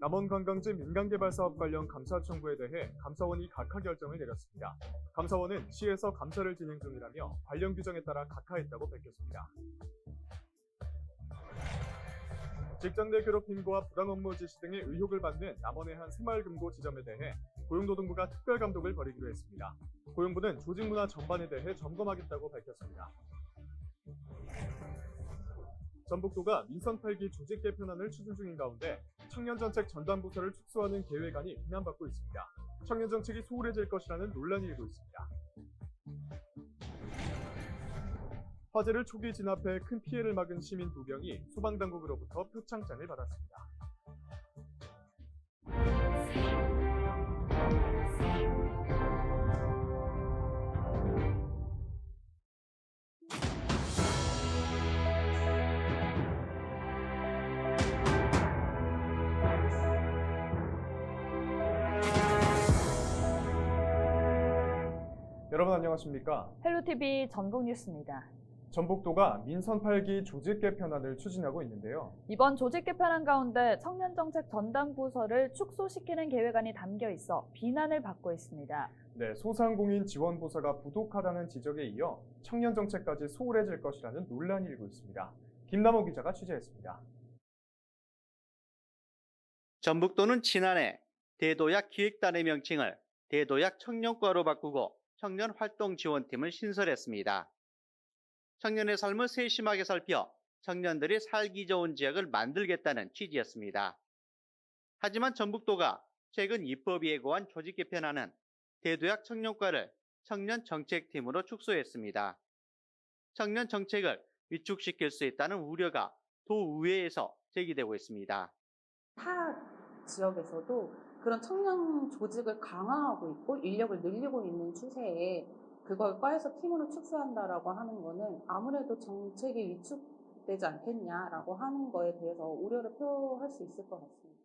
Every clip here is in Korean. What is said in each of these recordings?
남원관광지 민간개발 사업 관련 감사 청구에 대해 감사원이 각하 결정을 내렸습니다. 감사원은 시에서 감사를 진행 중이라며 관련 규정에 따라 각하했다고 밝혔습니다. 직장 내 괴롭힘과 부당 업무 지시 등의 의혹을 받는 남원의 한 새마을금고 지점에 대해 고용노동부가 특별 감독을 벌이기로 했습니다. 고용부는 조직 문화 전반에 대해 점검하겠다고 밝혔습니다. 전북도가 민선 8기 조직 개편안을 추진 중인 가운데 청년정책 전담부서를 축소하는 계획안이 비난받고 있습니다. 청년정책이 소홀해질 것이라는 논란이 일고 있습니다. 화재를 초기 진압해 큰 피해를 막은 시민 두 명이 소방당국으로부터 표창장을 받았습니다. 여러분 안녕하십니까? 헬로티비 전북 뉴스입니다. 전북도가 민선 8기 조직 개편안을 추진하고 있는데요. 이번 조직 개편안 가운데 청년정책 전담부서를 축소시키는 계획안이 담겨 있어 비난을 받고 있습니다. 네, 소상공인 지원 부서가 부족하다는 지적에 이어 청년 정책까지 소홀해질 것이라는 논란이 일고 있습니다. 김남호 기자가 취재했습니다. 전북도는 지난해 대도약 기획단의 명칭을 대도약 청년과로 바꾸고 청년 활동 지원팀을 신설했습니다. 청년의 삶을 세심하게 살펴 청년들이 살기 좋은 지역을 만들겠다는 취지였습니다. 하지만 전북도가 최근 입법 예고한 조직 개편안은 대도약 청년과를 청년 정책팀으로 축소했습니다. 청년 정책을 위축시킬 수 있다는 우려가 도의회에서 제기되고 있습니다. 타 지역에서도 그런 청년 조직을 강화하고 있고 인력을 늘리고 있는 추세에 그걸 과에서 팀으로 축소한다라고 하는 거는 아무래도 정책이 위축되지 않겠냐라고 하는 거에 대해서 우려를 표할 수 있을 것 같습니다.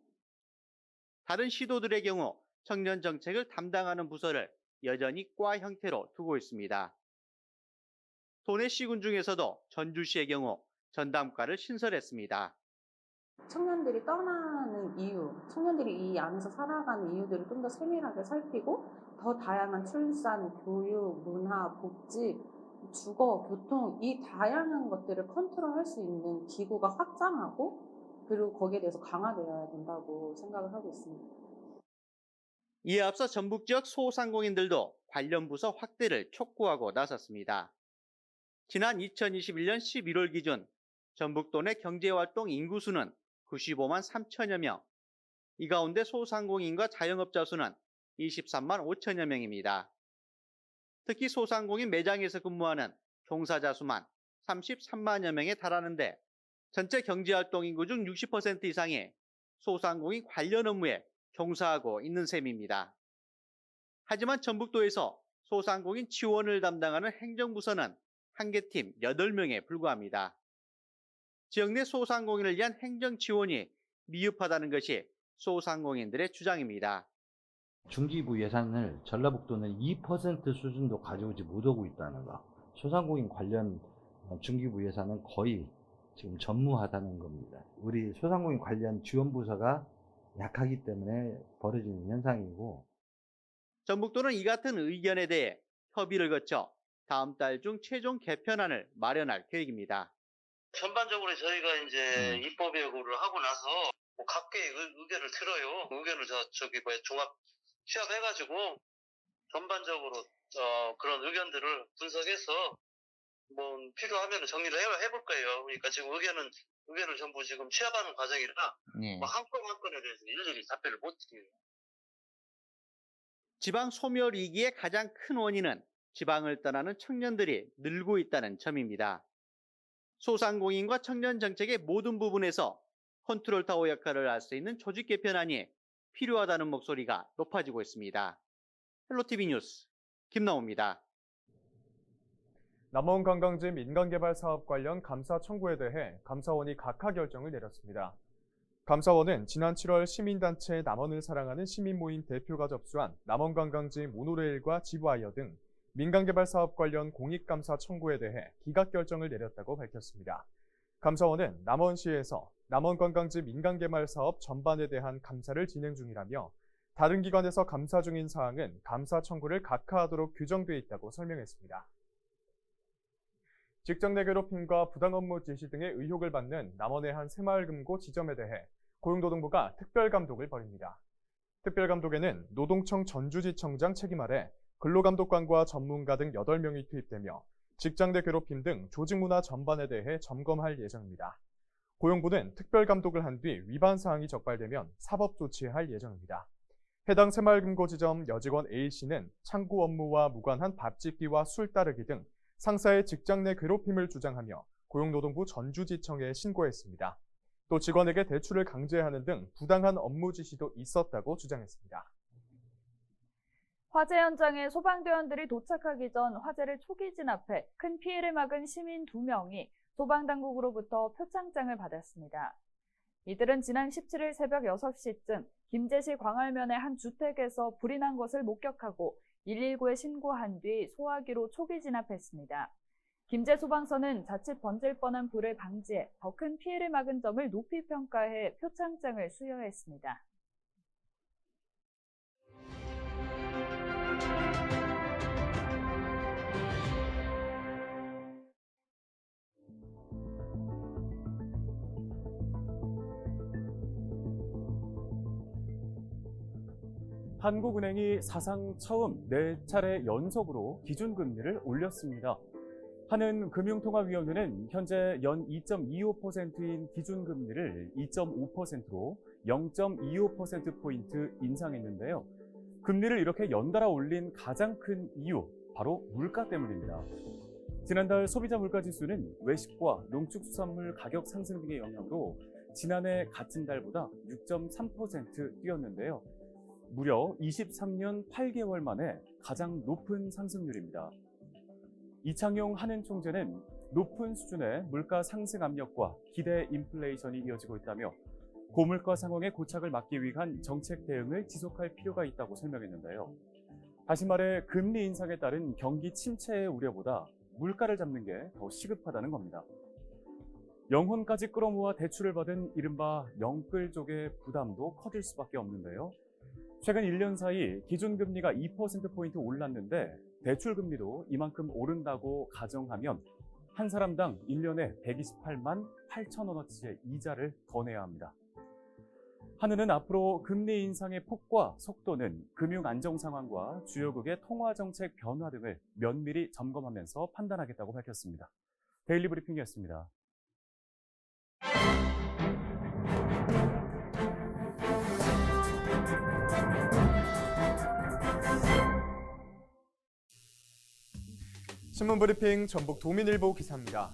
다른 시도들의 경우 청년 정책을 담당하는 부서를 여전히 과 형태로 두고 있습니다. 도내시군 중에서도 전주시의 경우 전담과를 신설했습니다. 청년들이 떠나는 이유, 청년들이 이 안에서 살아가는 이유들을 좀 더 세밀하게 살피고 더 다양한 출산, 교육, 문화, 복지, 주거, 교통 이 다양한 것들을 컨트롤할 수 있는 기구가 확장하고 그리고 거기에 대해서 강화되어야 된다고 생각을 하고 있습니다. 이에 앞서 전북 지역 소상공인들도 관련 부서 확대를 촉구하고 나섰습니다. 지난 2021년 11월 기준 전북도 내 경제활동 인구수는 95만 3천여 명, 이 가운데 소상공인과 자영업자 수는 23만 5천여 명입니다. 특히 소상공인 매장에서 근무하는 종사자 수만 33만여 명에 달하는데 전체 경제활동 인구 중 60% 이상이 소상공인 관련 업무에 종사하고 있는 셈입니다. 하지만 전북도에서 소상공인 지원을 담당하는 행정부서는 한 개 팀 8명에 불과합니다. 지역 내 소상공인을 위한 행정 지원이 미흡하다는 것이 소상공인들의 주장입니다. 중기부 예산을 전라북도는 2% 수준도 가져오지 못하고 있다는 거. 소상공인 관련 중기부 예산은 거의 지금 전무하다는 겁니다. 우리 소상공인 관련 지원부서가 약하기 때문에 벌어지는 현상이고 전북도는 이 같은 의견에 대해 협의를 거쳐 다음 달 중 최종 개편안을 마련할 계획입니다. 전반적으로 저희가 이제 음. 입법 예고를 하고 나서 뭐 각계의 의, 의 견을 들어요. 의견을 저 저기 뭐야 종합 취합해가지고 전반적으로 어, 그런 의견들을 분석해서 뭐 필요하면 정리를 해, 해볼 거예요. 그러니까 지금 의견은 의견을 전부 지금 취합하는 과정이라 뭐한 건 한 건에 대해서 일일이 답변을 못 드려요. 지방 소멸 위기의 가장 큰 원인은 지방을 떠나는 청년들이 늘고 있다는 점입니다. 소상공인과 청년 정책의 모든 부분에서 컨트롤 타워 역할을 할 수 있는 조직 개편안이 필요하다는 목소리가 높아지고 있습니다. 헬로티비 뉴스 김나호입니다. 남원 관광지 민간개발 사업 관련 감사 청구에 대해 감사원이 각하 결정을 내렸습니다. 감사원은 지난 7월 시민단체 남원을 사랑하는 시민모임 대표가 접수한 남원관광지 모노레일과 지브와이어 등 민간개발 사업 관련 공익감사 청구에 대해 기각 결정을 내렸다고 밝혔습니다. 감사원은 남원시에서 남원관광지 민간개발 사업 전반에 대한 감사를 진행 중이라며 다른 기관에서 감사 중인 사항은 감사 청구를 각하하도록 규정돼 있다고 설명했습니다. 직장 내 괴롭힘과 부당 업무 지시 등의 의혹을 받는 남원의 한 새마을금고 지점에 대해 고용노동부가 특별감독을 벌입니다. 특별감독에는 노동청 전주지청장 책임 아래 근로감독관과 전문가 등 8명이 투입되며 직장 내 괴롭힘 등 조직 문화 전반에 대해 점검할 예정입니다. 고용부는 특별 감독을 한 뒤 위반 사항이 적발되면 사법 조치할 예정입니다. 해당 새마을금고 지점 여직원 A씨는 창구 업무와 무관한 밥 짓기와 술 따르기 등 상사의 직장 내 괴롭힘을 주장하며 고용노동부 전주지청에 신고했습니다. 또 직원에게 대출을 강제하는 등 부당한 업무 지시도 있었다고 주장했습니다. 화재 현장에 소방대원들이 도착하기 전 화재를 초기 진압해 큰 피해를 막은 시민 2명이 소방당국으로부터 표창장을 받았습니다. 이들은 지난 17일 새벽 6시쯤 김제시 광활면의 한 주택에서 불이 난 것을 목격하고 119에 신고한 뒤 소화기로 초기 진압했습니다. 김제 소방서는 자칫 번질 뻔한 불을 방지해 더 큰 피해를 막은 점을 높이 평가해 표창장을 수여했습니다. 한국은행이 사상 처음 네 차례 연속으로 기준금리를 올렸습니다. 한은 금융통화위원회는 현재 연 2.25%인 기준금리를 2.5%로 0.25%포인트 인상했는데요. 금리를 이렇게 연달아 올린 가장 큰 이유, 바로 물가 때문입니다. 지난달 소비자 물가 지수는 외식과 농축수산물 가격 상승 등의 영향으로 지난해 같은 달보다 6.3% 뛰었는데요. 무려 23년 8개월 만에 가장 높은 상승률입니다. 이창용 한은 총재는 높은 수준의 물가 상승 압력과 기대 인플레이션이 이어지고 있다며 고물가 상황의 고착을 막기 위한 정책 대응을 지속할 필요가 있다고 설명했는데요. 다시 말해 금리 인상에 따른 경기 침체의 우려보다 물가를 잡는 게 더 시급하다는 겁니다. 영혼까지 끌어모아 대출을 받은 이른바 영끌족의 부담도 커질 수밖에 없는데요. 최근 1년 사이 기준금리가 2%포인트 올랐는데 대출금리도 이만큼 오른다고 가정하면 한 사람당 1년에 128만 8천 원어치의 이자를 더 내야 합니다. 한은은 앞으로 금리 인상의 폭과 속도는 금융 안정 상황과 주요국의 통화 정책 변화 등을 면밀히 점검하면서 판단하겠다고 밝혔습니다. 데일리 브리핑이었습니다. 신문 브리핑 전북 도민일보 기사입니다.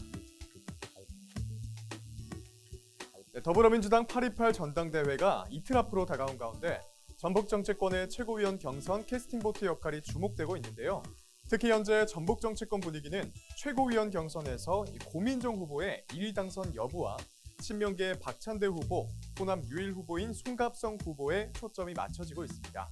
네, 더불어민주당 828 전당대회가 이틀 앞으로 다가온 가운데 전북 정치권의 최고위원 경선 캐스팅보트 역할이 주목되고 있는데요. 특히 현재 전북 정치권 분위기는 최고위원 경선에서 이 고민정 후보의 1위 당선 여부와 친명계 박찬대 후보, 호남 유일 후보인 송갑성 후보에 초점이 맞춰지고 있습니다.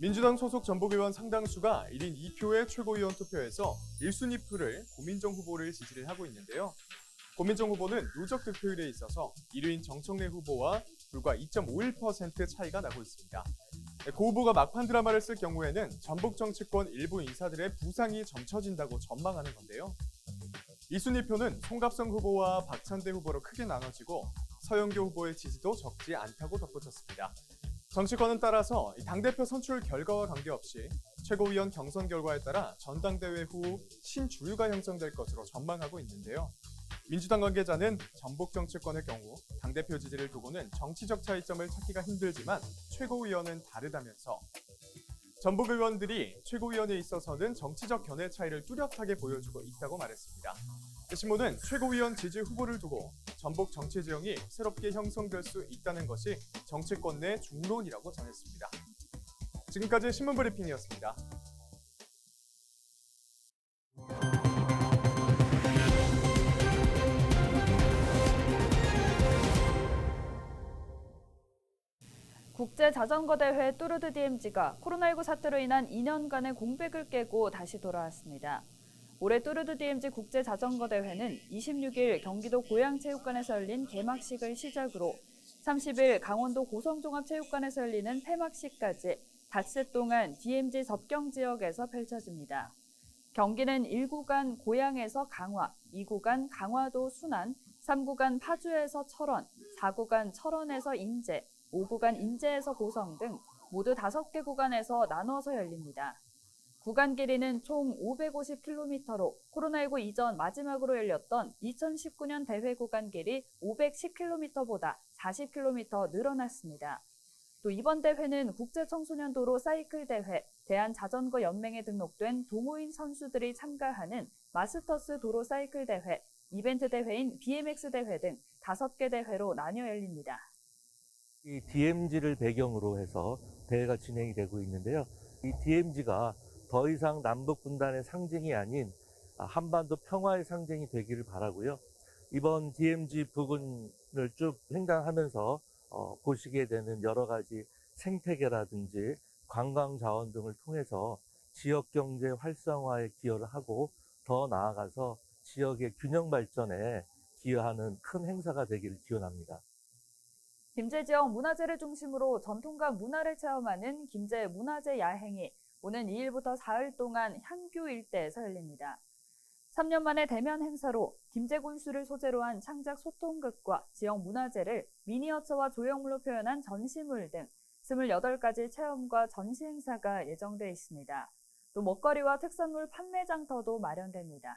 민주당 소속 전북의원 상당수가 1인 2표의 최고위원 투표에서 1순위 표를 고민정 후보를 지지를 하고 있는데요. 고민정 후보는 누적 득표율에 있어서 1위인 정청래 후보와 불과 2.51% 차이가 나고 있습니다. 고 후보가 막판 드라마를 쓸 경우에는 전북 정치권 일부 인사들의 부상이 점쳐진다고 전망하는 건데요. 2순위 표는 송갑성 후보와 박찬대 후보로 크게 나눠지고 서영교 후보의 지지도 적지 않다고 덧붙였습니다. 정치권은 따라서 당대표 선출 결과와 관계없이 최고위원 경선 결과에 따라 전당대회 후 신주류가 형성될 것으로 전망하고 있는데요. 민주당 관계자는 전북 정치권의 경우 당대표 지지를 두고는 정치적 차이점을 찾기가 힘들지만 최고위원은 다르다면서 전북 의원들이 최고위원에 있어서는 정치적 견해 차이를 뚜렷하게 보여주고 있다고 말했습니다. 신문은 최고위원 지지 후보를 두고 전북 정치 지형이 새롭게 형성될 수 있다는 것이 정치권 내 중론이라고 전했습니다. 지금까지 신문 브리핑이었습니다. 국제 자전거 대회 뚜르드 DMG가 코로나19 사태로 인한 2년간의 공백을 깨고 다시 돌아왔습니다. 올해 뚜르드 DMZ 국제 자전거 대회는 26일 경기도 고양체육관에서 열린 개막식을 시작으로 30일 강원도 고성종합체육관에서 열리는 폐막식까지 닷새 동안 DMZ 접경 지역에서 펼쳐집니다. 경기는 1구간 고양에서 강화, 2구간 강화도 순안, 3구간 파주에서 철원, 4구간 철원에서 인제, 5구간 인제에서 고성 등 모두 5개 구간에서 나눠서 열립니다. 구간 길이는 총 550km로 코로나19 이전 마지막으로 열렸던 2019년 대회 구간 길이 510km보다 40km 늘어났습니다. 또 이번 대회는 국제청소년도로 사이클 대회, 대한자전거 연맹에 등록된 동호인 선수들이 참가하는 마스터스 도로 사이클 대회, 이벤트 대회인 BMX 대회 등 5개 대회로 나뉘어 열립니다. 이 DMZ를 배경으로 해서 대회가 진행이 되고 있는데요. 이 DMZ가 더 이상 남북 분단의 상징이 아닌 아, 한반도 평화의 상징이 되기를 바라고요. 이번 DMZ 부근을 쭉 횡단하면서 어, 보시게 되는 여러 가지 생태계라든지 관광 자원 등을 통해서 지역 경제 활성화에 기여를 하고 더 나아가서 지역의 균형 발전에 기여하는 큰 행사가 되기를 기원합니다. 김제 지역 문화재를 중심으로 전통과 문화를 체험하는 김제 문화재 야행이 오는 2일부터 4일 동안 향교 일대에서 열립니다. 3년 만에 대면 행사로 김제 군수를 소재로 한 창작 소통극과 지역 문화재를 미니어처와 조형물로 표현한 전시물 등 28가지 체험과 전시 행사가 예정돼 있습니다. 또 먹거리와 특산물 판매 장터도 마련됩니다.